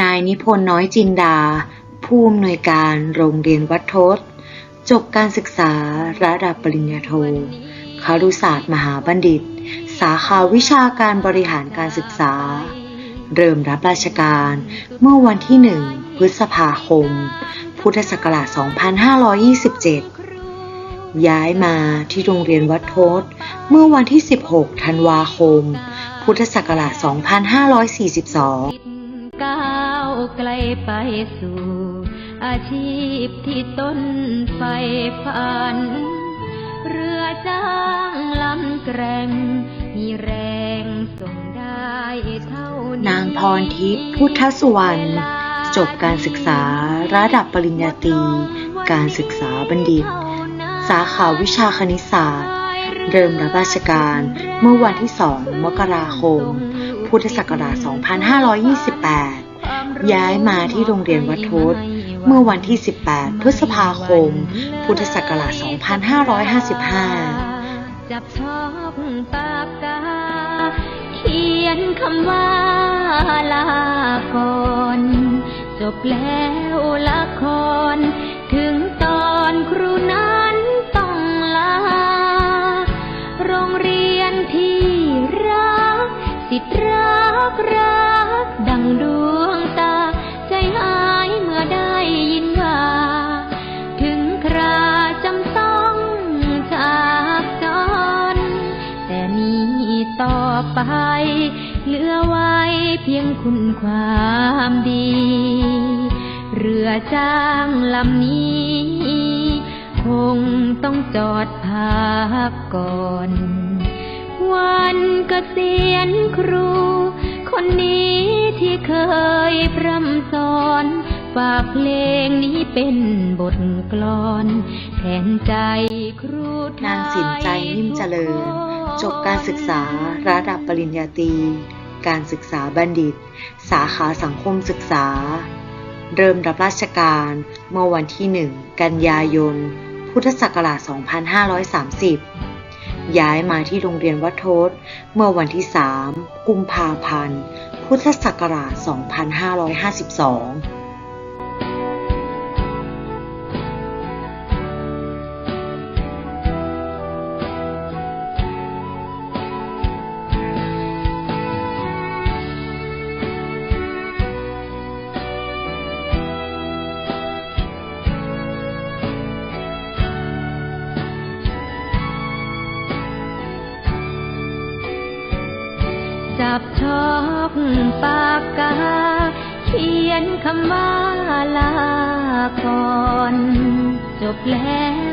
นายนิพนธ์น้อยจินดา ผู้อำนวยการโรงเรียนวัดทศ จบการศึกษาระดับปริญญาโทคารุศาสตร์มหาบัณฑิต สาขาวิชาการบริหารการศึกษา เริ่มรับราชการเมื่อวันที่1พฤษภาคม พุทธศักราช 2527 ย้ายมาที่โรงเรียนวัดทษเมื่อวันที่ 16 ธันวาคม พุทธศักราช 2542 ไกลไปสู่ อาชีพที่ต้นไฟฝัน เรือจ้างลำแกรงมีแรงส่งได้เท่านี้นางพรทิพย์พุทธสุวรรณจบการศึกษาระดับปริญญาตรีการศึกษาบัณฑิต สาขาวิชาคณิตศาสตร์ เริ่มรับราชการเมื่อวันที่ 2 มกราคม พุทธศักราช 2528 ย้ายมาที่โรงเรียนวัดโทษเมื่อวันที่ 18 พฤษภาคม พุทธศักราช 2555 จับชอบปากกา เขียนคำว่าลาก่อนจบแล้วละคร ถึงตอนครูนั้นต้องลา โรงเรียนที่รักสิทธิ์รักรัก เหลือไว้เพียงคุณความดี เรือจ้างลำนี้ คงต้องจอดพักก่อน วันเกษียณครู คนนี้ที่เคยพร่ำสอนฝากเพลงนี้เป็นบทกลอนแทนใจครูไทยนางสินใจนิ่มเจริญ จบการศึกษาระดับปริญญาตรี การศึกษาบัณฑิต สาขาสังคมศึกษา เริ่มรับราชการเมื่อวันที่ 1 กันยายน พุทธศักราช 2530 ย้ายมาที่โรงเรียนวัดโทษเมื่อวันที่ 3 กุมภาพันธ์ พุทธศักราช 2552 จับชอกปากกา เขียนคำว่าลาก่อน จบแล้ว